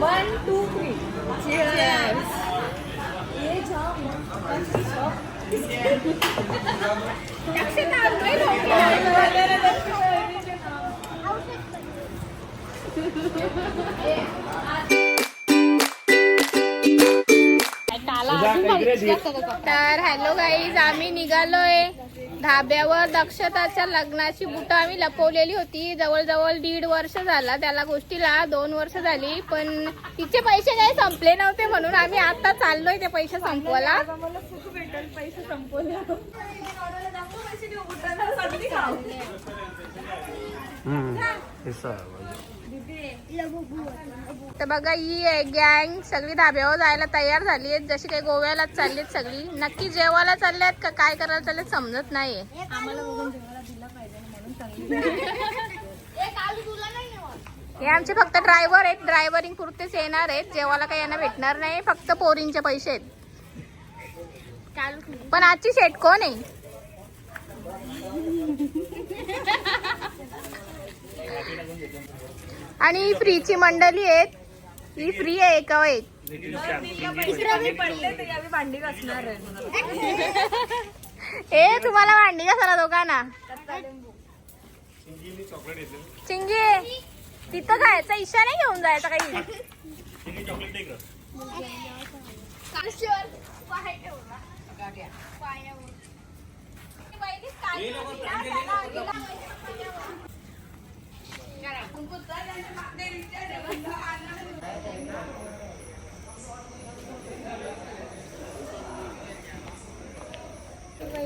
One two three ये जाम तर hello guys आम्ही निघालोय. धाब्यावर दक्षताच्या लग्नाची बुट आम्ही लपवलेली होती. जवळजवळ दीड वर्ष झाला त्याला गोष्टीला. दोन वर्ष झाली पण तिचे पैसे काही संपले नव्हते म्हणून आम्ही आता चाललोय ते पैसे संपवायला. पैसे संपवले तर बघा ही आहे गँग सगळी धाब्यावर जायला तयार झाली आहेत. जशी काही गोव्यालाच चालली आहेत सगळी. नक्की जेवायला चालल्यात का काय करायला चालल्यात समजत नाहीये. हे आमचे फक्त ड्रायव्हर आहेत. ड्रायव्हरिंग पुरतेच येणार आहेत. जेवायला काही यांना भेटणार नाही. फक्त पोरींचे पैसे आहेत. पण आजची शेट कोण आहे? आणि ही फ्रीची मंडळी आहेत. ही फ्री आहे एका भांडी घासणार आहे. ए तुम्हाला भांडी का सरा दोघांना चिंगी तिथं जायचा इच्छा नाही घेऊन जायचा काही.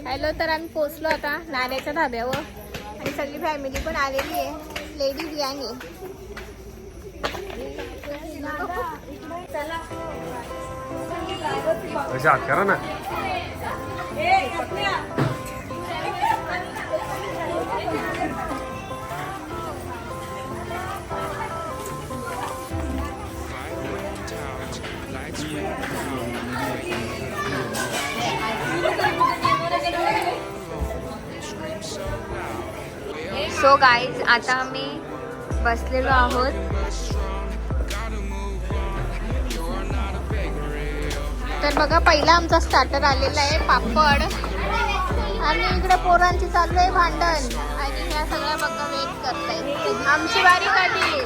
हॅलो तर आम्ही पोचलो आता नाल्याच्या धाब्यावर. आणि सगळी फॅमिली पण आलेली आहे. लेडीज अच्छा करा ना? सो गाईज आता आम्ही बसलेलो आहोत. तर बघा पहिला आमचा स्टार्टर आलेला आहे पापड. आणि इकडे पोरांची चालू आहे भांडण. आणि ह्या सगळ्या बघा वेट करताय. आमची वारी कधी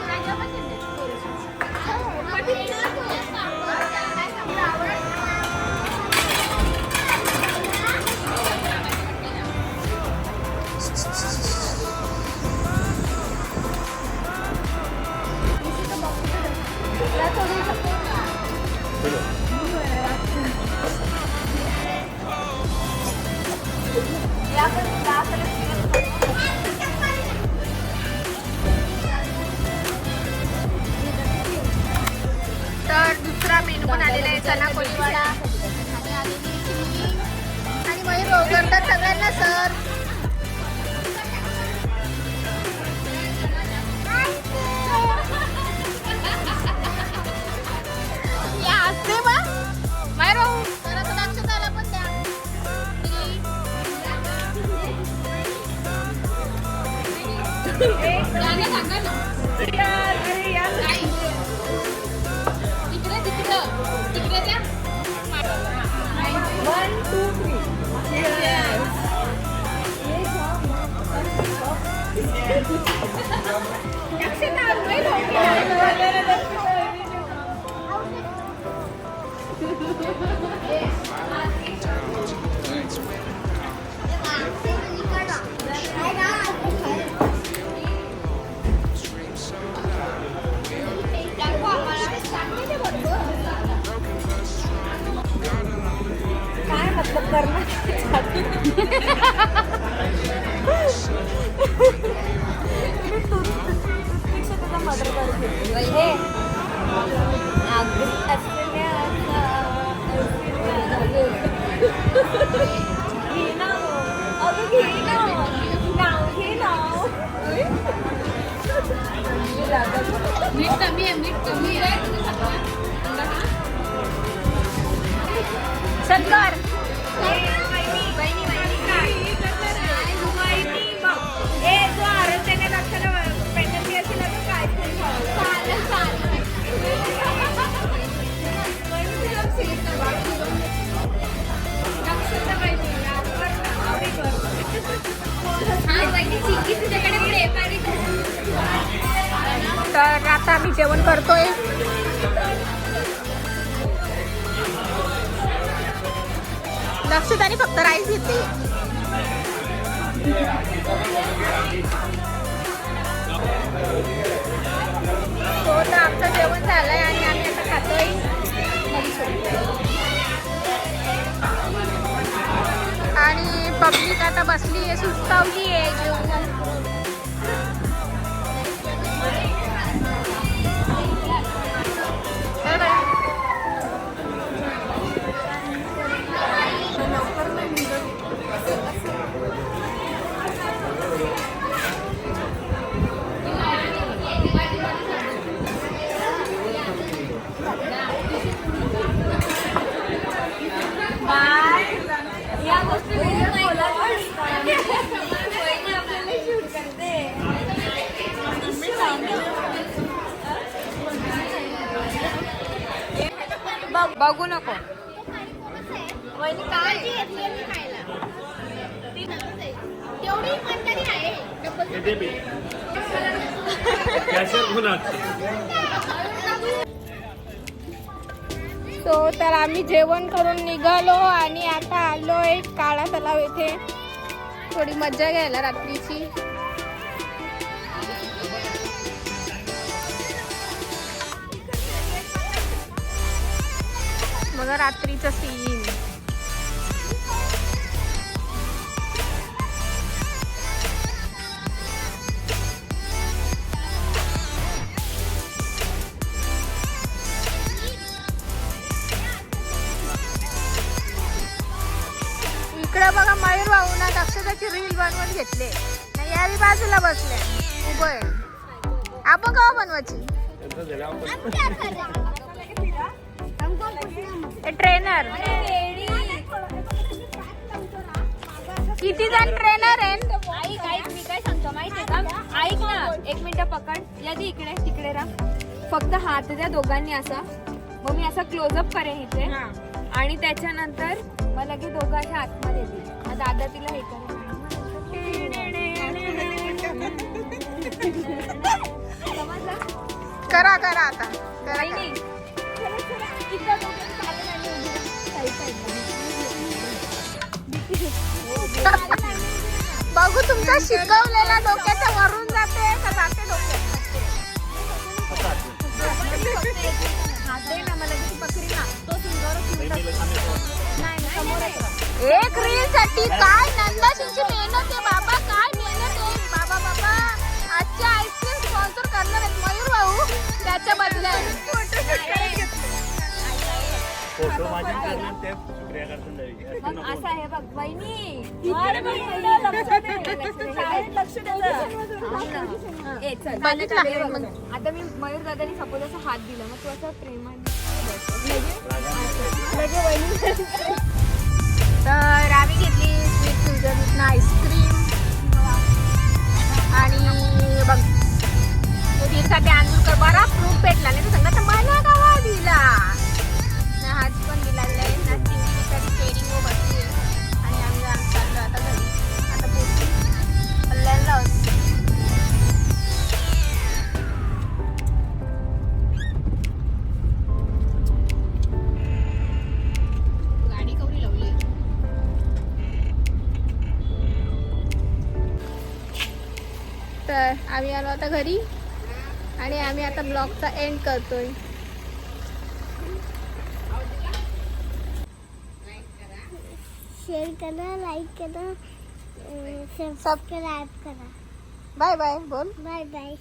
पण आलेला आहे चना कोळीवाडा आणि आलेली आहे आणि मयूर ओळखतात सगळ्यांना सर करते हे घे ना अगं घे ना नाव घे नाव मीठ कमी आहे मीठ कमी आहे सत्कार ए आम्ही जेवण करतोय. लक्षात फक्त राईस घेते. हो तो तर आमचं जेवण झालंय आणि आम्ही आता खातोय. आणि पब्लिक आता बसली आहे सुस्तावली आहे जेवण बघू नको. सो तर आम्ही जेवण करून निघालो आणि आता आलोय काळा तलाव येथे. थोडी मज्जा घ्यायला रात्रीची. बघा रात्रीचं सीन इकडं बघा मयूर भाऊ ना दक्षताची रील बनवून घेतले. नाही यावी बाजूला बसले उभं आहे. आपण का बनवायची? ट्रेनर किती जण ट्रेनर आहे ऐक ऐक मी काय सांगतो माहितीये का? ऐक ना एक मिनिट पकड. यदी इकडे तिकडे राहा. फक्त हात द्या दोघांनी असा. मग मी असा क्लोजअप करेन इथे. आणि त्याच्यानंतर मग लगे दोघं अशा आतमध्ये येतील. मग दादा तिला हे करेल. करा करा आता. बघू तुमचा शिकवलेला डोक्याच्या वरून जाते का जाते डोक्यात? एक रील साठी काय नंदाशींची मेहनत आहे बाबा? काय मेहनत आहे? बाबा बाबा आजच्या आईस्क्रीम स्पॉन्सर करणार आहेत मयूर भाऊ त्याच्या बदल्यात. फोटो माझी करणार ते सुप्रिया करतात नवी. मग असं आहे बघ वहिनी. लक्ष ए, चल. बघितला? हे बघ. आता मी मयूर दादानी सपोज असं हात दिला मग तू असं प्रेमाने तर आम्ही आलो आता घरी आणि आम्ही आता ब्लॉगचा एंड करतोय. शेअर करा लाईक करा सबस्क्राईब करा. बाय बाय बोल. Bye bye